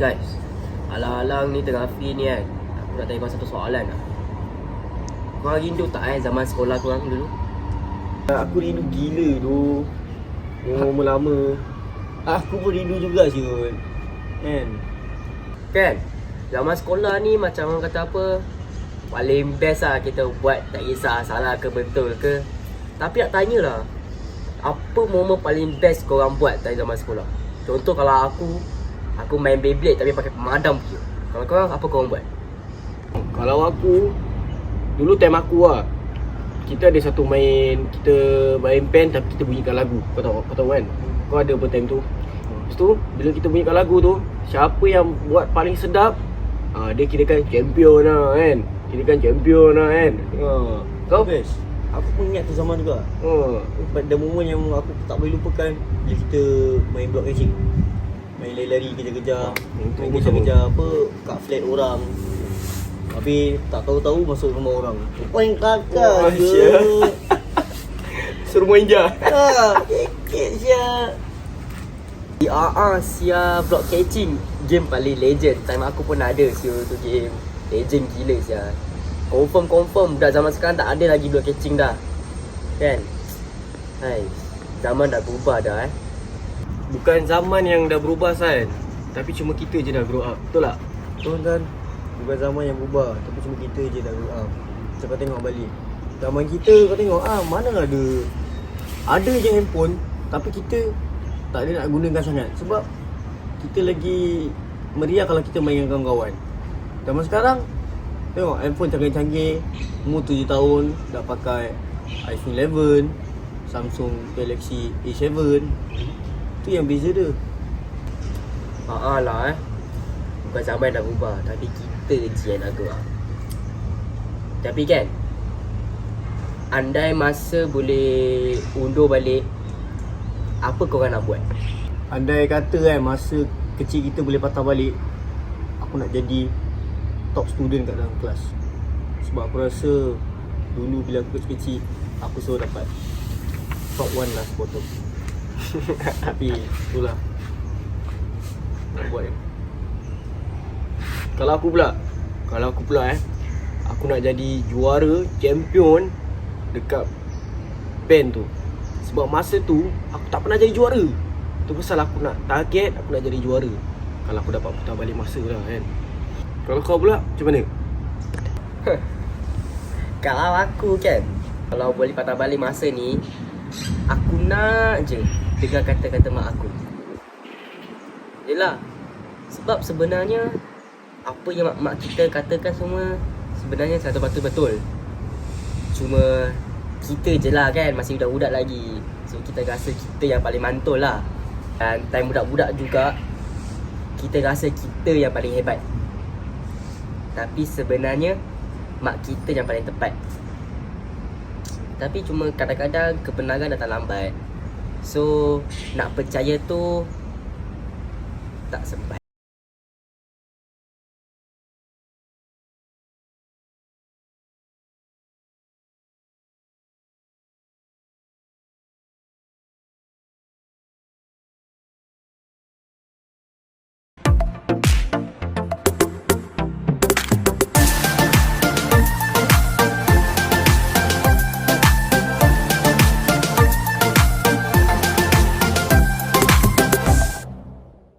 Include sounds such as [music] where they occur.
guys. Alang-alang ni tengah free ni kan. Aku nak tanya kau satu soalan lah. Korang rindu tak eh zaman sekolah korang dulu? Aku rindu gila tu. Yang lama. Aku pun rindu juga Syul Kan? Kan? Zaman sekolah ni macam orang kata apa? Paling best lah kita buat tak kisah salah ke betul ke. Tapi nak tanya lah Apa momen paling best korang buat dari zaman sekolah? Contoh kalau aku Aku main Beyblade tapi pakai pemadam je Kalau korang apa korang buat? Kalau aku Dulu time aku lah Kita ada satu main Kita main pen tapi kita bunyikan lagu Kau tahu, kau tahu kan? Kau ada apa time tu? Lepas tu Bila kita bunyikan lagu tu Siapa yang buat paling sedap ah, Dia kirakan champion lah kan Kirakan champion lah kan ah. Kau? Best Aku pun ingat tu zaman juga Ah. Pada momen yang aku tak boleh lupakan Bila kita main block catching Main lari-lari kejar-kejar. Tu Main pun kejar-kejar apa Kat flat orang. Tapi tak tahu-tahu masuk rumah orang. Poin kakak sial. je. [laughs] Suruh main je. Ah, kekek siap Ya ah sia block catching. Game paling legend. Time aku pun ada sia tu game. Legend gila sia. Confirm confirm. Budak zaman sekarang tak ada lagi block catching dah. Kan? Hai Zaman dah berubah dah eh Bukan zaman yang dah berubah San. Tapi cuma kita je dah grow up. Betul tak? Betul kan Bukan zaman yang berubah Tapi cuma kita je dah grow up. Macam kau tengok balik. Zaman kita kau tengok ah Mana ada Ada je handphone Tapi kita Tak ada nak gunakan sangat. Sebab Kita lagi Meriah kalau kita main dengan kawan-kawan. Zaman sekarang Tengok handphone canggih-canggih Umur 7 tahun Dah pakai iPhone 11 Samsung Galaxy A7 Tu yang beza dia. Haa lah eh. Bukan zaman dah berubah Tapi kita je yang nak up Tapi kan Andai masa boleh undur balik Apa korang nak buat? Andai kata kan masa kecil kita boleh patah balik Aku nak jadi top student kat dalam kelas. Sebab aku rasa dulu bila aku kecil Aku selalu dapat top 1 lah bottom [laughs] Tapi itulah. Nak buat kan Kalau aku pula Kalau aku pula eh Aku nak jadi juara Champion Dekat Pen tu. Sebab masa tu Aku tak pernah jadi juara. Tu pasal aku nak target Aku nak jadi juara. Kalau aku dapat putar balik masa lah kan. Kalau kau pula Macam mana? [laughs] Kalau aku kan Kalau boleh patah balik masa ni Aku nak je Dengar kata-kata mak aku. Yelah Sebab sebenarnya Apa yang mak, mak kita katakan semua Sebenarnya satu batu betul. Cuma Kita je lah kan Masih budak-budak lagi. So kita rasa kita yang paling mantul lah. Dan time budak-budak juga Kita rasa kita yang paling hebat. Tapi sebenarnya mak kita yang paling tepat. Tapi cuma kadang-kadang kebenaran datang lambat. So nak percaya tu tak sempat.